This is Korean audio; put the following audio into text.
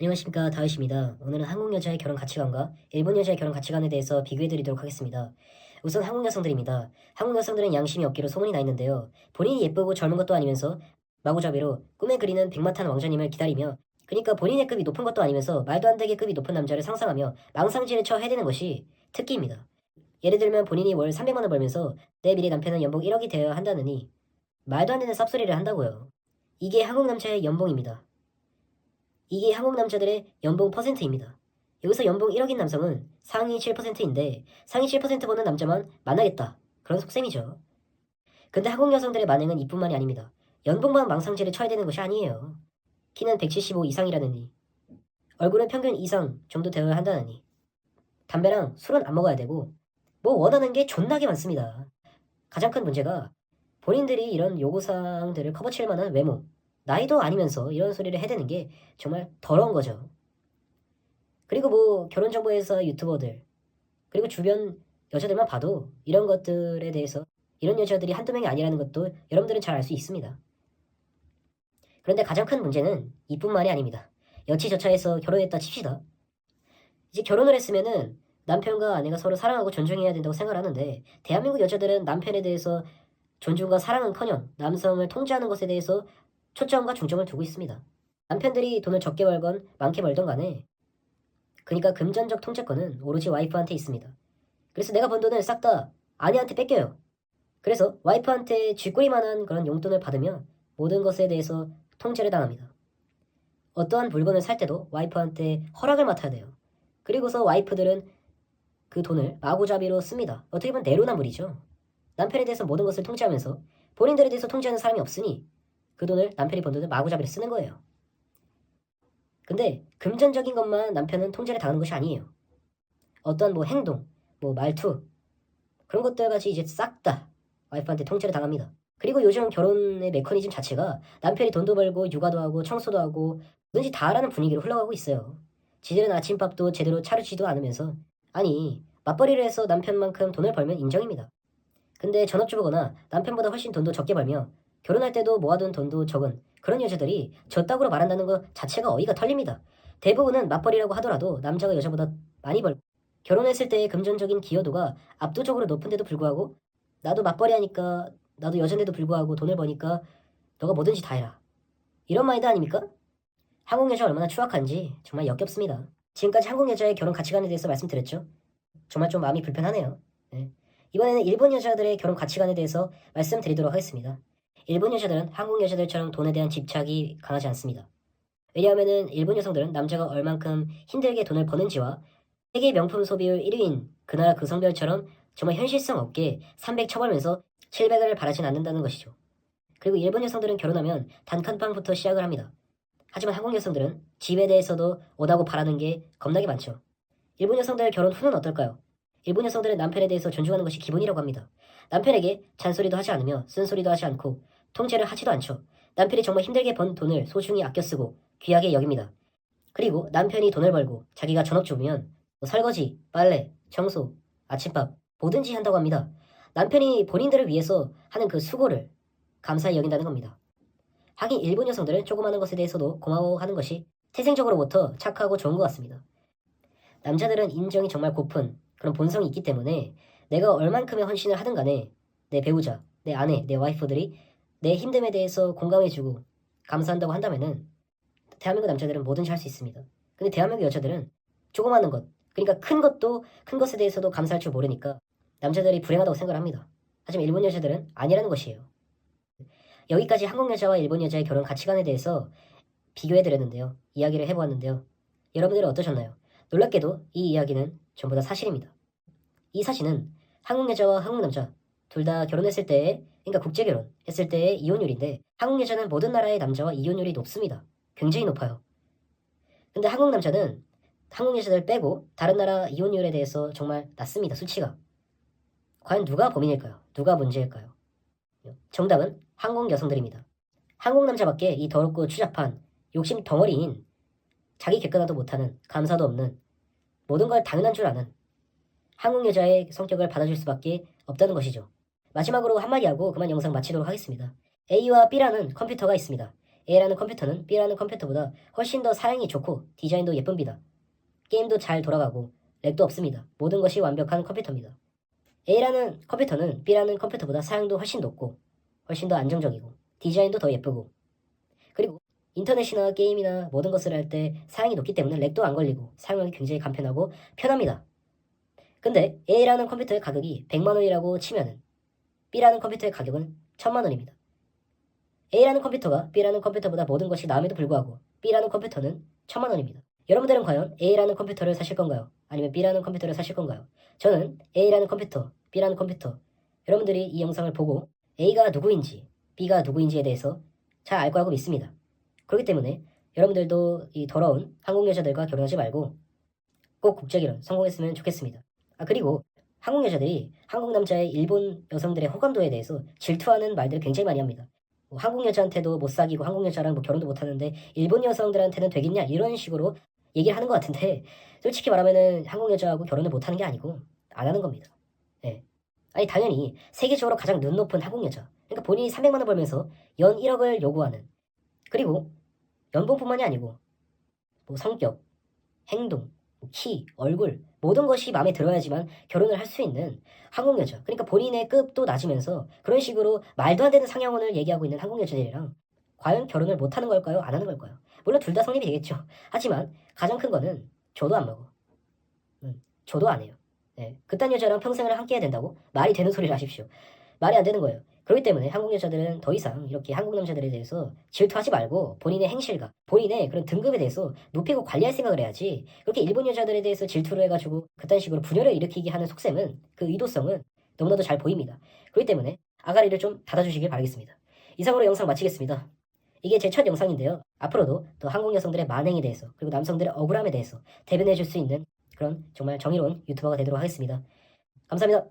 안녕하십니까 다윗입니다. 오늘은 한국 여자의 결혼 가치관과 일본 여자의 결혼 가치관에 대해서 비교해드리도록 하겠습니다. 우선 한국 여성들입니다. 한국 여성들은 양심이 없기로 소문이 나 있는데요. 본인이 예쁘고 젊은 것도 아니면서 마구잡이로 꿈에 그리는 백마탄 왕자님을 기다리며 그러니까 본인의 급이 높은 것도 아니면서 말도 안 되게 급이 높은 남자를 상상하며 망상질에 처 해대는 것이 특기입니다. 예를 들면 본인이 월 300만원 벌면서 내 미래 남편은 연봉 1억이 되어야 한다느니 말도 안 되는 쌉소리를 한다고요. 이게 한국 남자의 연봉입니다. 이게 한국 남자들의 연봉 퍼센트입니다. 여기서 연봉 1억인 남성은 상위 7%인데 상위 7% 버는 남자만 만나겠다. 그런 속셈이죠. 근데 한국 여성들의 만행은 이뿐만이 아닙니다. 연봉만 망상질에 쳐야 되는 것이 아니에요. 키는 175 이상이라느니 얼굴은 평균 이상 정도 되어야 한다느니 담배랑 술은 안 먹어야 되고 뭐 원하는 게 존나게 많습니다. 가장 큰 문제가 본인들이 이런 요구사항들을 커버칠 만한 외모, 나이도 아니면서 이런 소리를 해대는 게 정말 더러운 거죠. 그리고 뭐 결혼정보회사 유튜버들 그리고 주변 여자들만 봐도 이런 것들에 대해서 이런 여자들이 한두 명이 아니라는 것도 여러분들은 잘 알 수 있습니다. 그런데 가장 큰 문제는 이뿐만이 아닙니다. 여치저차해서 결혼했다 칩시다. 이제 결혼을 했으면은 남편과 아내가 서로 사랑하고 존중해야 된다고 생각하는데 대한민국 여자들은 남편에 대해서 존중과 사랑은커녕 남성을 통제하는 것에 대해서 초점과 중점을 두고 있습니다. 남편들이 돈을 적게 벌건 많게 벌던 간에 그러니까 금전적 통제권은 오로지 와이프한테 있습니다. 그래서 내가 번 돈을 싹 다 아내한테 뺏겨요. 그래서 와이프한테 쥐꼬리만한 그런 용돈을 받으며 모든 것에 대해서 통제를 당합니다. 어떠한 물건을 살 때도 와이프한테 허락을 맡아야 돼요. 그리고서 와이프들은 그 돈을 마구잡이로 씁니다. 어떻게 보면 내로남불이죠. 남편에 대해서 모든 것을 통제하면서 본인들에 대해서 통제하는 사람이 없으니 그 돈을 남편이 번 돈을 마구잡이로 쓰는 거예요. 근데 금전적인 것만 남편은 통제를 당하는 것이 아니에요. 어떤 뭐 행동, 뭐 말투 그런 것들까지 이제 싹 다 와이프한테 통제를 당합니다. 그리고 요즘 결혼의 메커니즘 자체가 남편이 돈도 벌고 육아도 하고 청소도 하고 뭐든지 다 하라는 분위기로 흘러가고 있어요. 지들은 아침밥도 제대로 차르지도 않으면서 아니 맞벌이를 해서 남편만큼 돈을 벌면 인정입니다. 근데 전업주부거나 남편보다 훨씬 돈도 적게 벌며 결혼할 때도 모아둔 돈도 적은 그런 여자들이 저 따구로 말한다는 것 자체가 어이가 털립니다. 대부분은 맞벌이라고 하더라도 남자가 여자보다 많이 벌고 결혼했을 때의 금전적인 기여도가 압도적으로 높은데도 불구하고 나도 맞벌이 하니까 나도 여잔데도 불구하고 돈을 버니까 너가 뭐든지 다 해라. 이런 마인드 아닙니까? 한국 여자 얼마나 추악한지 정말 역겹습니다. 지금까지 한국 여자의 결혼 가치관에 대해서 말씀드렸죠. 정말 좀 마음이 불편하네요. 네. 이번에는 일본 여자들의 결혼 가치관에 대해서 말씀드리도록 하겠습니다. 일본 여자들은 한국 여자들처럼 돈에 대한 집착이 강하지 않습니다. 왜냐하면 일본 여성들은 남자가 얼만큼 힘들게 돈을 버는지와 세계 명품 소비율 1위인 그 나라 그 성별처럼 정말 현실성 없게 300 쳐벌면서 700을 바라진 않는다는 것이죠. 그리고 일본 여성들은 결혼하면 단칸방부터 시작을 합니다. 하지만 한국 여성들은 집에 대해서도 오다고 바라는 게 겁나게 많죠. 일본 여성들 결혼 후는 어떨까요? 일본 여성들은 남편에 대해서 존중하는 것이 기본이라고 합니다. 남편에게 잔소리도 하지 않으며 쓴소리도 하지 않고 통제를 하지도 않죠. 남편이 정말 힘들게 번 돈을 소중히 아껴 쓰고 귀하게 여깁니다. 그리고 남편이 돈을 벌고 자기가 전업주부면 뭐 설거지, 빨래, 청소, 아침밥 뭐든지 한다고 합니다. 남편이 본인들을 위해서 하는 그 수고를 감사히 여긴다는 겁니다. 하긴 일본 여성들은 조그마한 것에 대해서도 고마워하는 것이 태생적으로부터 착하고 좋은 것 같습니다. 남자들은 인정이 정말 고픈 그런 본성이 있기 때문에 내가 얼만큼의 헌신을 하든 간에 내 배우자, 내 아내, 내 와이프들이 내 힘듦에 대해서 공감해주고 감사한다고 한다면은 대한민국 남자들은 뭐든지 할 수 있습니다. 근데 대한민국 여자들은 조그마한 것, 그러니까 큰 것도 큰 것에 대해서도 감사할 줄 모르니까 남자들이 불행하다고 생각을 합니다. 하지만 일본 여자들은 아니라는 것이에요. 여기까지 한국 여자와 일본 여자의 결혼 가치관에 대해서 비교해드렸는데요. 이야기를 해보았는데요. 여러분들은 어떠셨나요? 놀랍게도 이 이야기는 전부 다 사실입니다. 이 사실은 한국 여자와 한국 남자 둘 다 결혼했을 때에 그러니까 국제 결혼 했을 때의 이혼율인데 한국 여자는 모든 나라의 남자와 이혼율이 높습니다. 굉장히 높아요. 근데 한국 남자는 한국 여자들 빼고 다른 나라 이혼율에 대해서 정말 낮습니다. 수치가. 과연 누가 범인일까요? 누가 문제일까요? 정답은 한국 여성들입니다. 한국 남자밖에 이 더럽고 추잡한 욕심 덩어리인 자기 객관화도 못하는 감사도 없는 모든 걸 당연한 줄 아는 한국 여자의 성격을 받아줄 수밖에 없다는 것이죠. 마지막으로 한마디 하고 그만 영상 마치도록 하겠습니다. A와 B라는 컴퓨터가 있습니다. A라는 컴퓨터는 B라는 컴퓨터보다 훨씬 더 사양이 좋고 디자인도 예쁩니다. 게임도 잘 돌아가고 렉도 없습니다. 모든 것이 완벽한 컴퓨터입니다. A라는 컴퓨터는 B라는 컴퓨터보다 사양도 훨씬 높고 훨씬 더 안정적이고 디자인도 더 예쁘고 그리고 인터넷이나 게임이나 모든 것을 할 때 사양이 높기 때문에 렉도 안 걸리고 사용하기 굉장히 간편하고 편합니다. 근데 A라는 컴퓨터의 가격이 100만 원이라고 치면은 B라는 컴퓨터의 가격은 1000만 원입니다. A라는 컴퓨터가 B라는 컴퓨터보다 모든 것이 나음에도 불구하고 B라는 컴퓨터는 1000만 원입니다. 여러분들은 과연 A라는 컴퓨터를 사실 건가요? 아니면 B라는 컴퓨터를 사실 건가요? 저는 A라는 컴퓨터, B라는 컴퓨터 여러분들이 이 영상을 보고 A가 누구인지 B가 누구인지에 대해서 잘 알 거라고 믿습니다. 그렇기 때문에 여러분들도 이 더러운 한국 여자들과 결혼하지 말고 꼭 국제결혼 성공했으면 좋겠습니다. 아 그리고 한국 여자들이 한국 남자의 일본 여성들의 호감도에 대해서 질투하는 말들을 굉장히 많이 합니다. 뭐 한국 여자한테도 못 사귀고 한국 여자랑 뭐 결혼도 못 하는데 일본 여성들한테는 되겠냐 이런 식으로 얘기를 하는 것 같은데 솔직히 말하면은 한국 여자하고 결혼을 못 하는 게 아니고 안 하는 겁니다. 예. 아니 당연히 세계적으로 가장 눈 높은 한국 여자. 그러니까 본인이 300만 원 벌면서 연 1억을 요구하는 그리고 연봉뿐만이 아니고 뭐 성격, 행동, 뭐 키, 얼굴 모든 것이 마음에 들어야지만 결혼을 할 수 있는 한국 여자. 그러니까 본인의 급도 낮으면서 그런 식으로 말도 안 되는 상향원을 얘기하고 있는 한국 여자들이랑 과연 결혼을 못 하는 걸까요? 안 하는 걸까요? 물론 둘 다 성립이 되겠죠. 하지만 가장 큰 거는 저도 안 먹어. 음, 저도 안 해요. 네, 그딴 여자랑 평생을 함께 해야 된다고 말이 되는 소리를 하십시오. 말이 안 되는 거예요. 그렇기 때문에 한국 여자들은 더 이상 이렇게 한국 남자들에 대해서 질투하지 말고 본인의 행실과 본인의 그런 등급에 대해서 높이고 관리할 생각을 해야지 그렇게 일본 여자들에 대해서 질투를 해가지고 그딴 식으로 분열을 일으키게 하는 속셈은 그 의도성은 너무나도 잘 보입니다. 그렇기 때문에 아가리를 좀 닫아주시길 바라겠습니다. 이상으로 영상 마치겠습니다. 이게 제 첫 영상인데요. 앞으로도 또 한국 여성들의 만행에 대해서 그리고 남성들의 억울함에 대해서 대변해 줄 수 있는 그런 정말 정의로운 유튜버가 되도록 하겠습니다. 감사합니다.